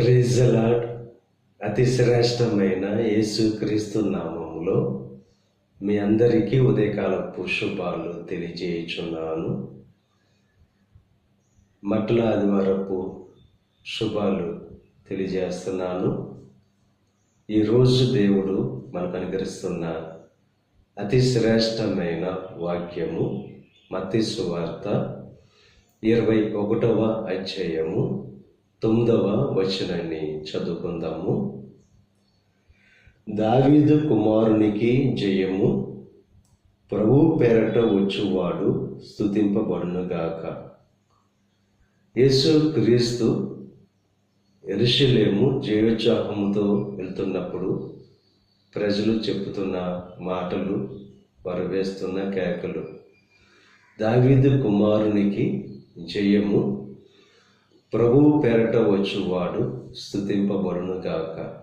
ప్రిజలాడ్ అతి శ్రేష్టమైన యేసుక్రీస్తు నామములో మీ అందరికీ ఉదయకాలపు శుభాలు తెలియజేయుచున్నాను. మట్ల ఆదివారపు శుభాలు తెలియజేస్తున్నాను. ఈరోజు దేవుడు మనకు అనుగ్రహిస్తున్న అతి శ్రేష్టమైన వాక్యము మత్తి సువార్త ఇరవై ఒకటవ అధ్యాయము తొమ్మిదవ వచనాన్ని చదువుకుందాము. దావీదు కుమారునికి జయము. ప్రభు పేరట వచ్చువాడు స్థుతింపబడునుగాక యేసు క్రీస్తు ఎరుషులేము జయోత్సాహముతో వెళ్తున్నప్పుడు ప్రజలు చెప్పుతున్న మాటలు వారు వేస్తున్న కేకలు. దావీదు కుమారునికి జయము. ప్రభువు పేరట వచ్చువాడు స్థుతింపబడును గాక.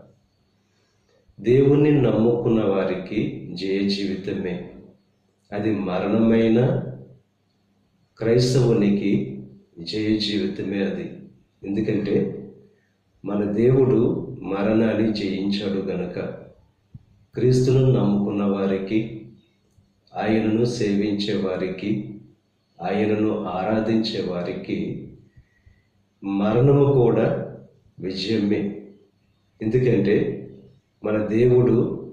దేవుణ్ణి నమ్ముకున్న వారికి జయ జీవితమే. అది మరణమైన క్రైస్తవునికి జయ జీవితమే అది. ఎందుకంటే మన దేవుడు మరణాన్ని జయించాడు గనక. క్రీస్తును నమ్ముకున్న వారికి ఆయనను సేవించే వారికి ఆయనను ఆరాధించే వారికి మరణము కూడా విజయమే. ఎందుకంటే మన దేవుడు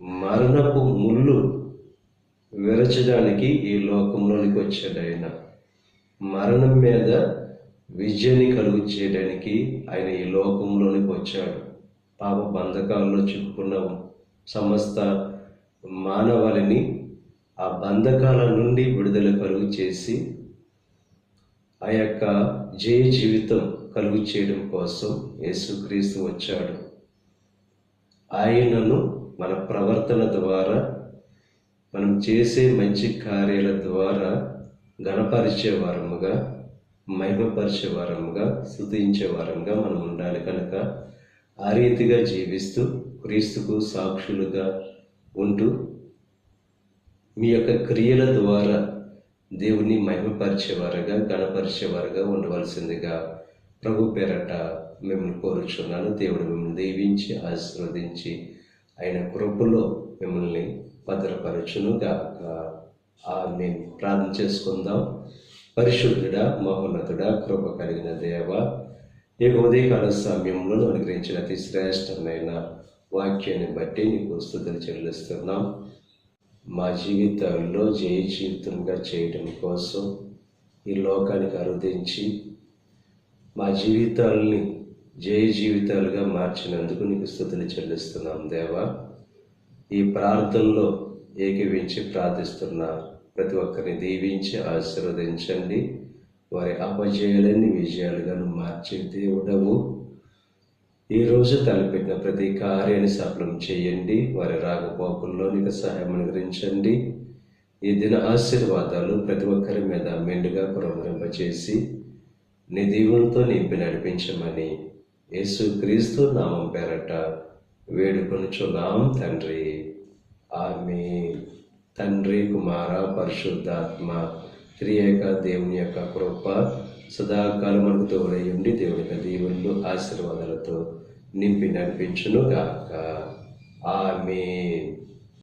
మరణపు ముళ్ళు విరచడానికి ఈ లోకంలోనికి వచ్చాడు ఆయన. మరణం మీద విజయాన్ని కలుగు చేయడానికి ఆయన ఈ లోకంలోనికి వచ్చాడు. పాప బంధకాల్లో చిక్కుకున్న సమస్త మానవాళిని ఆ బంధకాల నుండి విడుదల కలుగు చేసి ఆ యొక్క జయ జీవితం కలుగు చేయడం కోసం యేసుక్రీస్తు వచ్చాడు. ఆయనను మన ప్రవర్తన ద్వారా మనం చేసే మంచి కార్యాల ద్వారా గణపరిచే వారముగా మహిమపరిచే వారంగా మనం ఉండాలి కనుక ఆ రీతిగా జీవిస్తూ క్రీస్తుకు సాక్షులుగా ఉంటూ మీ యొక్క క్రియల ద్వారా దేవుని మహిమపరిచేవారుగా గణపరిచేవారుగా ఉండవలసిందిగా ప్రభు పేరట మిమ్మల్ని కోరుచున్నాను. దేవుడు మిమ్మల్ని దీవించి ఆశీర్వదించి ఆయన కృపలో మిమ్మల్ని భద్రపరచును గాక. నేను ప్రార్థన చేసుకుందాం. పరిశుద్ధుడా మహోన్నతుడా కృప కలిగిన దేవ ఈ ఉదయకాల సమయంలో అనుగ్రహించిన అతి శ్రేష్టమైన వాక్యాన్ని బట్టి నీకు స్థుతులు చెల్లిస్తున్నాం. మా జీవితాల్లో జయ జీవితంగా చేయడం కోసం ఈ లోకానికి అరుదించి మా జీవితాలని జయ జీవితాలుగా మార్చినందుకు నీకు స్థుతులు చెల్లిస్తున్నాం దేవా. ఈ ప్రార్థనలో ఏకీవించి ప్రార్థిస్తున్న ప్రతి ఒక్కరిని దీవించి ఆశీర్వదించండి. వారి అపజయాలన్నీ విజయాలుగాను మార్చే దేవుడవు. ఈరోజు తలపెట్టిన ప్రతి కార్యాన్ని సఫలం చేయండి. వారి రాకపోకల్లో నీకు సహాయం అనుగ్రహించండి. ఈ దిన ఆశీర్వాదాలు ప్రతి ఒక్కరి మీద మెండుగా పురమరింపచేసి నీ దీవులతో నింపి నడిపించమని యేసు క్రీస్తు నామం పేరట వేడుకొనుచున్నాం తండ్రి. ఆమె తండ్రి కుమార పరిశుద్ధాత్మ త్రియేక దేవుని యొక్క కృప సదాకాలం మనకు తోడయ్యండి దేవుని ఆశీర్వాదాలతో నింపి నడిపించును గాక ఆమె